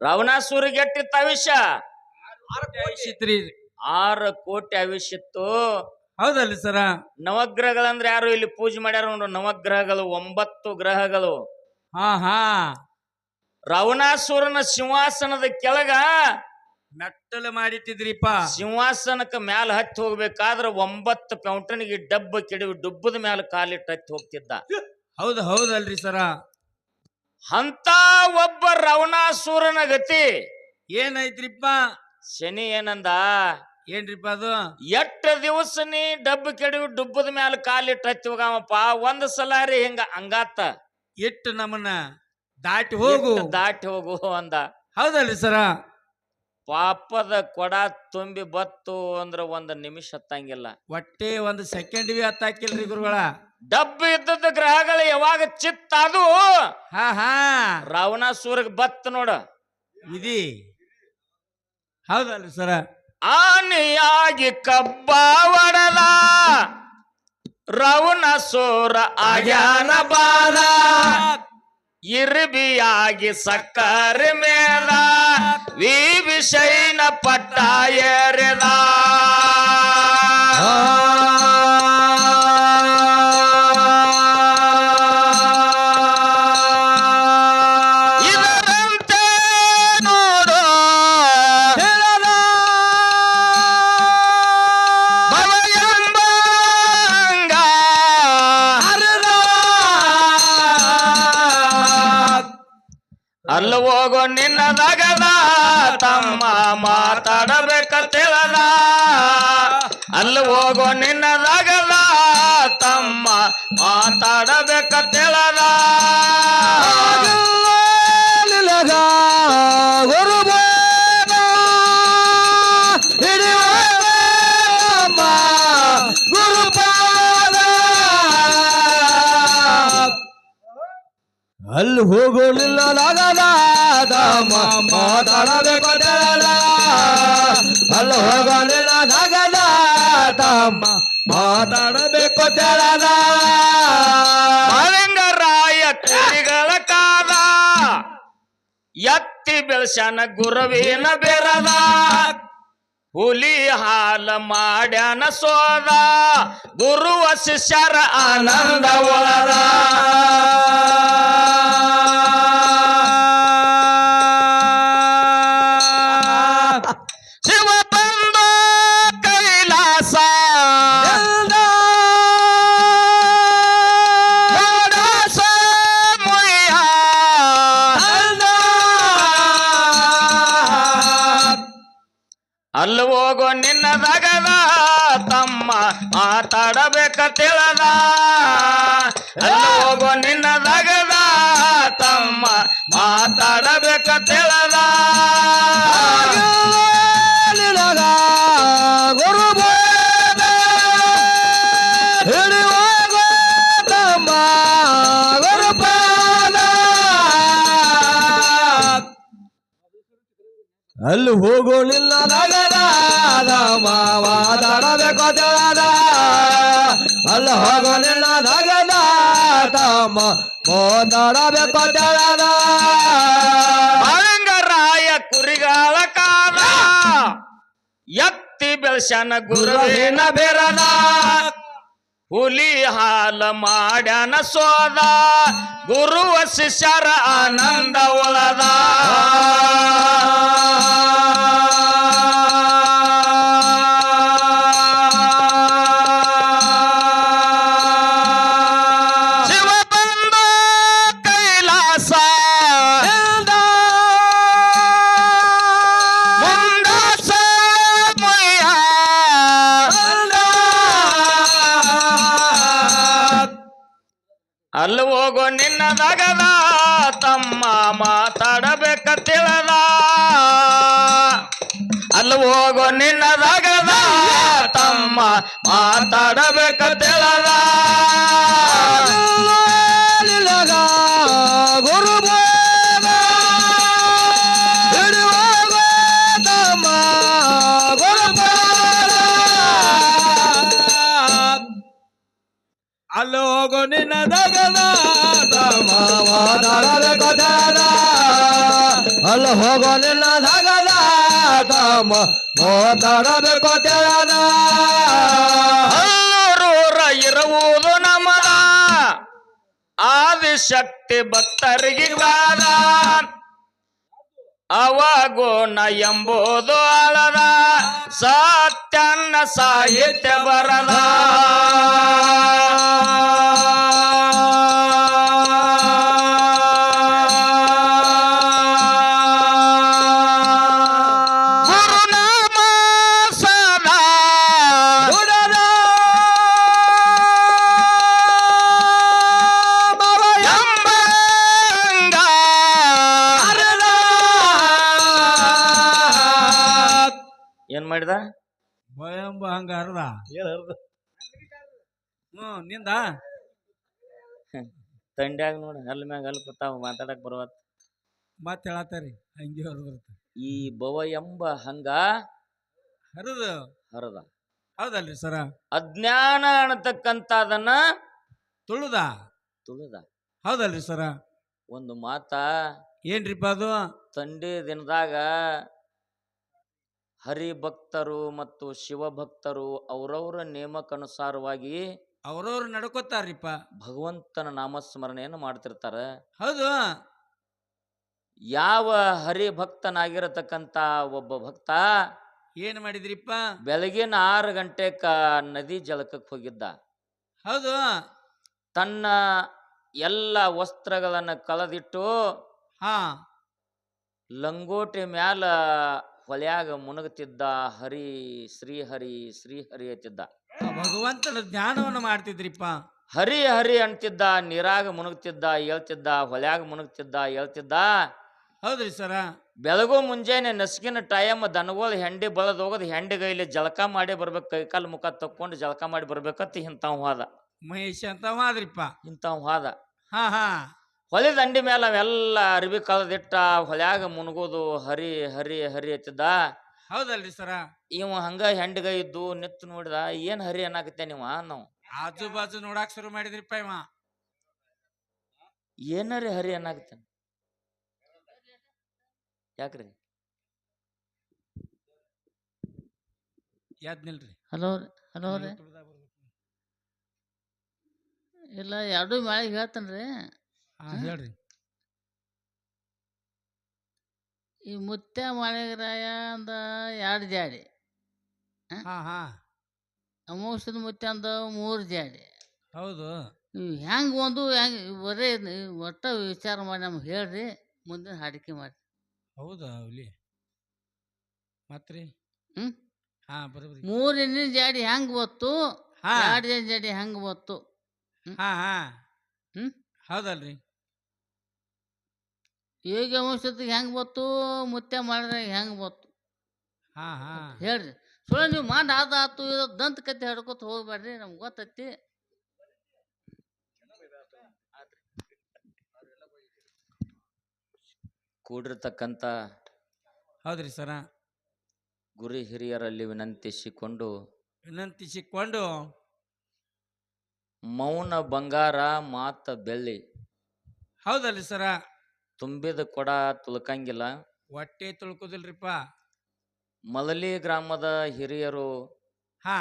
ರಾವಣಾಸುರಿಗೆ ಗೆಟ್ಟಿತ್ತ ಆಯುಷ್ಯ ಆಯ್ಸಿತ್ರಿ ಆರು ಕೋಟಿ ಆಯುಷ್ಯತ್ತು ಹೌದಲ್ಲ ಸರ? ನವಗ್ರಹಗಳಂದ್ರೆ ಯಾರು ಇಲ್ಲಿ ಪೂಜೆ ಮಾಡ್ಯಾರ ನೋಡ್ರಿ ನವಗ್ರಹಗಳು ಒಂಬತ್ತು ಗ್ರಹಗಳು. ಹಾ ಹಾ. ರಾವಣಾಸುರನ ಸಿಂಹಾಸನದ ಕೆಳಗ ಮೆಟ್ಟಲು ಮಾಡಿಟ್ಟಿದ್ರಿಪ್ಪ. ಸಿಂಹಾಸನಕ್ಕ ಮ್ಯಾಲ ಹತ್ತಿ ಹೋಗ್ಬೇಕಾದ್ರ ಒಂಬತ್ತು ಪೌಂಟನಿಗೆ ಡಬ್ಬ ಕೆಡವಿ ಡುಬ್ಬದ ಮ್ಯಾಲ ಕಾಲಿಟ್ಟು ಹತ್ತಿ ಹೋಗ್ತಿದ್ದ. ಹೌದು ಹೌದಲ್ರಿ ಸರ. ಅಂತ ಒಬ್ಬ ರಾವಣಾಸುರನ ಗತಿ. ಏನೈತ್ರಿಪ್ಪ ಶನಿ ಏನಂದ? ಏನ್ರಿಪ್ಪ ಅದು? ಎಟ್ಟ ದಿವಸ ನೀ ಡಬ್ಬ ಕೆಡವಿ ಡುಬ್ಬದ ಮ್ಯಾಲ ಕಾಲಿಟ್ಟು ಹತ್ತಿ ಹೋಗಮಪ್ಪ ಒಂದ್ ಸಲ ರೀ ಹಿಂಗ ಹಂಗಾತ ಇಟ್ಟು ನಮ್ಮನ್ನ ದಾಟಿ ಹೋಗು. ದಾಟಿ ಹೋಗು ಅಂದ. ಹೌದಲ್ರಿ ಸರ? ಪಾಪದ ಕೊಡ ತುಂಬಿ ಬತ್ತು ಅಂದ್ರ ಒಂದ್ ನಿಮಿಷ ಹತ್ತಂಗಿಲ್ಲ. ಒಟ್ಟೆ ಒಂದು ಸೆಕೆಂಡ್ ಬಿ ಹತ್ತಾಕಿಲ್ರಿ ಗುರುಗಳ. ಡಬ್ಬ ಇದ್ದದ ಗ್ರಹಗಳು ಯಾವಾಗ ಚಿತ್ತ ಅದು? ಹಾ ಹಾ. ರಾವಣಾಸುರಗ್ ಬತ್ ನೋಡ. ಇದಿ. ಹೌದಲ್ರಿ ಸರ. ಆನೆಯಾಗಿ ಕಬ್ಬ ಒಡದ. ರಾವಣಾಸುರ ಆಗ್ಯಾನ ಬಾದ. ಇರ್ಬಿಯಾಗಿ ಸಕ್ಕರೆ ಮೇಲ ವಿಷಯನ ಪಟ್ಟ ಏರೆದ. ಅಲ್ಲ ಹೋಗೋ ನಿನ್ನ ನಗದ ತಮ್ಮ ಮಾತಾಡಬೇಕ ತಿಳದ. ಅಲ್ಲ ಹೋಗೋ ನಿನ್ನ ನಗದ ತಮ್ಮ ಮಾತಾಡಬೇಕ ತಿಳದ. ಅಲ್ಲಿ ಹೋಗೋಲಿಲ್ಲ ನಾಗದ ಮಾತಾಡಬೇಕು ಅಲ್ಲಿ ಹೋಗೋಲಿಲ್ಲ ನಾಗದ ತಮ್ಮ ಮಾತಾಡಬೇಕು ತೆಳದ ಮಳಿಂಗರಾಯ ಕುರಿಗಳ ಕಾದ. ಎತ್ತಿ ಬೆಳಸನ ಗುರುವಿನ ಬೆರದ. ಹುಲಿ ಹಾಲ ಮಾಡ್ಯಾನ ಸೋದ ಗುರುವ ಶಿಷ್ಯರ ಆನಂದ ಅಲ್ಲಿ ಹೋಗೋ ನಿನ್ನ ದಗದ ತಮ್ಮ ಮಾತಾಡಬೇಕ ತಿಳದ. ಅಲ್ಲಿ ಹೋಗೋ ನಿನ್ನ ದಗದ ತಮ್ಮ ಮಾತಾಡಬೇಕ ತಿಳದ. ಅಲ್ಲಿ ಹೋಗೋಲಿಲ್ಲ ನಗದ ಮಾತಾಡಬೇಕು ತೆಳದ ಅಲ್ಲಿ ಹೋಗೋಲಿಲ್ಲ ನಗದ ತಮ್ಮ ಮಾತಾಡಬೇಕು ತೆಳದ ಅಲಿಂಗರಾಯ ಕುರಿಗಾಲ ಕಾಲ. ಎತ್ತಿ ಬೆಳಸನ ಗುರುವಿನ ಬೆರದ ಹುಲಿ ಹಾಲ ಮಾಡ್ಯಾನ ಸೋದ ಗುರುವ ಶಿಷ್ಯರ ಆನಂದ ಒಳದ. ಅಲ್ಲಿ ಹೋಗೋ ನಿನ್ನ ದಗದ ತಮ್ಮ ಮಾತಾಡಬೇಕ ತಿಳದ. ಅಲ್ಲಿ ಹೋಗೋ ನಿನ್ನ ದಗದ ತಮ್ಮ ಮಾತಾಡಬೇಕ ತಿಳದ. ಅಲ್ಲಿ ಅಲ್ಲ ನಿನ್ನ ದಗದ ತಮ್ಮ ಮಾತಾಡಬೇಕು ಅಲ್ಲಿ ಹೋಗೋ ನಿನ್ನ ಧಗದ ತಮ್ಮ ಮಾತಾಡಬೇಕು ತಿಳಿಯದ ಹಲ್ಲೂರೂರ ಇರುವುದು ನಮದ. ಆದಿಶಕ್ತಿ ಭಕ್ತರಿಗೆ ಬಾದ ಅವಗುಣ ಎಂಬುದು ಅಳದ. ಸತ್ಯನ್ನ ಸಾಹಿತ್ಯ ಬರದ. ಏನ್ ಮಾಡಿದ? ಭಯಂಬ ಹಂಗ ಅರ್ಧ ಹ್ಮ್ನಿಂದ? ತಂಡ್ಯಾಗ ನೋಡಿ ಹಲ್ ಮ್ಯಾಗ ಹಲ್ ಕೂತಾವ ಮಾತಾಡಕ್ ಬರುವತ್ ಮತ್ ಹೇಳತ್ತಾರಿ ಹಂಗೆ ಹೊರದ ಈ ಭವ ಎಂಬ ಹಂಗ ಹರಿದು? ಹರದ. ಹೌದಲ್ರಿ ಸರ. ಅಜ್ಞಾನ ಅನ್ನತಕ್ಕಂತದನ್ನ ತುಳುದ? ತುಳುದ. ಹೌದಲ್ರಿ ಸರ. ಒಂದು ಮಾತಾ ಏನ್ರಿಪ್ಪ ಅದು? ತಂಡಿ ದಿನದಾಗ ಹರಿಭಕ್ತರು ಮತ್ತು ಶಿವಭಕ್ತರು ಅವರವರ ನೇಮಕ್ಕನುಸಾರವಾಗಿ ಅವ್ರವ್ರು ನಡ್ಕೋತಾರ್ರಿಪ್ಪ. ಭಗವಂತನ ನಾಮಸ್ಮರಣೆಯನ್ನು ಮಾಡ್ತಿರ್ತಾರೆ. ಹೌದು. ಯಾವ ಹರಿಭಕ್ತನಾಗಿರತಕ್ಕಂತ ಒಬ್ಬ ಭಕ್ತ ಏನ್ ಮಾಡಿದ್ರಿಪ್ಪ? ಬೆಳಗಿನ ಆರು ಗಂಟೆಕ ನದಿ ಜಲಕಕ್ಕೆ ಹೋಗಿದ್ದ. ಹೌದು. ತನ್ನ ಎಲ್ಲ ವಸ್ತ್ರಗಳನ್ನು ಕಳೆದಿಟ್ಟು ಹಾ. ಲಂಗೋಟಿ ಮ್ಯಾಲ ಹೊಲ್ಯಾಗ ಮುಣಗುತ್ತಿದ್ದ ಹರಿ ಶ್ರೀಹರಿ ಶ್ರೀಹರಿ ಅತ್ತಿದ್ದ ಆ ಭಗವಂತನ ಜ್ಞಾನವನ್ನು ಮಾಡ್ತಿದ್ರಿಪ್ಪ. ಹರಿ ಹರಿ ಅಂತಿದ್ದ ನೀರಾಗ ಮುನಗುತ್ತಿದ್ದ ಹೇಳ್ತಿದ್ದ ಹೊಲ್ಯಾಗ ಮುನಗುತ್ತಿದ್ದ ಹೇಳ್ತಿದ್ದ ಹೌದ್ರಿ ಸರ. ಬೆಳಗು ಮುಂಜಾನೆ ನಸ್ಕಿನ ಟೈಮ್ ದನಗೋಲ್ ಹೆಂಡಿ ಬಳದ್ ಹೋಗೋದು ಹೆಂಡಿಗೈಲಿ ಜಳಕ ಮಾಡಿ ಬರ್ಬೇಕು ಕೈಕಾಲು ಮುಖ ತಕ್ಕೊಂಡು ಜಳಕ ಮಾಡಿ ಬರ್ಬೇಕಂತ ಇಂಥವ್ ಹೋದ. ಮಹೇಶ್ ಅಂತ ಮಾದ್ರಿಪ್ಪ ಇಂಥವ್ ಹೋದ. ಹಾ ಹಾ. ಹೊಲಿ ದಂಡಿ ಮೇಲೆ ಅವೆಲ್ಲ ಅರಿವಿ ಕಳೆದಿಟ್ಟ ಹೊಲ್ಯಾಗ ಮುನ್ಗೋದು ಹರಿ ಹರಿ ಹರಿ ಹತ್ತಿದ್ದ. ಹೌದಲ್ರಿ ಸರ. ಇವ ಹಂಗ ಹೆಂಡಗ ಇದ್ದು ನಿತ್ತು ನೋಡಿದ ಏನ್ ಹರಿ ಅನ್ನಕತ್ತೆ ನೀವ ನಾವು ಆಜು ಬಾಜು ನೋಡಾಕ್ ಶುರು ಮಾಡಿದ್ರಿಪ್ಪ ಇವ. ಏನರಿ ಹರಿ ಅನ್ನಕತ್ತೇನೆ ಯಾಕ್ರಿ? ಯಾದ್ ನಿಲ್ರಿ ಹಲೋ ರೀ ಹಲೋ ರೀ. ಇಲ್ಲ ಎರಡು ಮಾಡಿ ಹೇಳ್ತೇನೆ ರೀ ಹಾ ಹೇಳ್ರಿ. ಈ ಮುತ್ಯ ಮಾಳಿಗರಾಯ ಅಂದ ಎರಡು ಜಾಡಿ. ಹಾಂ? ಹಾಂ ಅಮೋಷದ ಮುತ್ಯ ಅಂದ ಮೂರು ಜಾಡಿ. ಹೌದು. ಹೆಂಗ್ ಹೆಂಗೆ ಒಂದು ಹೆಂಗೆ ಬರೀ ಒಟ್ಟ ವಿಚಾರ ಮಾಡಿ ನಮ್ಗೆ ಹೇಳ್ರಿ ಮುಂದಿನ ಹಾಡಿಕೆ ಮಾಡಿ. ಹೌದಾ ಹುಲಿ. ಮತ್ರಿ? ಹ್ಮ್? ಹಾ ಬರೋಬ್ರಿ. ಮೂರು ಎಣ್ಣಿನ ಜಾಡಿ ಹೆಂಗ್ ಬತ್ತು ಹಾ. ಎರಡು ಜಾಡಿ ಹೆಂಗ್ ಬತ್ತು? ಹಾ ಹಾ. ಹ್ಮ್? ಹೌದಲ್ರಿ. ಈಗ ಅಮೋಷತ್ತಿಗೆ ಹೆಂಗೆ ಬತ್ತು ಮುತ್ಯ ಮಾಡಿದ್ರೆ ಹೆಂಗೆ ಬತ್ತು? ಹಾಂ ಹಾಂ. ಹೇಳ್ರಿ. ಸುಳ ನೀವು ಮಾಡಿ ಅದು ಆತು ಇದು ದಂತ ಕತೆ ಹಿಡ್ಕೊತ ಹೋಗ್ಬೇಡ್ರಿ ನಮ್ಗೆ ಗೊತ್ತೈತಿ. ಕೂಡಿರ್ತಕ್ಕಂಥ ಹೌದ್ರಿ ಸರ. ಗುರಿ ಹಿರಿಯರಲ್ಲಿ ವಿನಂತಿಸಿಕೊಂಡು ವಿನಂತಿಸಿಕೊಂಡು ಮೌನ ಬಂಗಾರ ಮಾತ ಬೆಳ್ಳಿ. ಹೌದಲ್ರಿ ಸರ. ತುಂಬಿದ ಕೊಡ ತುಳ್ಕಂಗಿಲ್ಲ ಹೊಟ್ಟೆ ತುಳ್ಕೋದಿಲ್ರಿಪ್ಪ. ಮಲಲಿ ಗ್ರಾಮದ ಹಿರಿಯರು ಹಾ.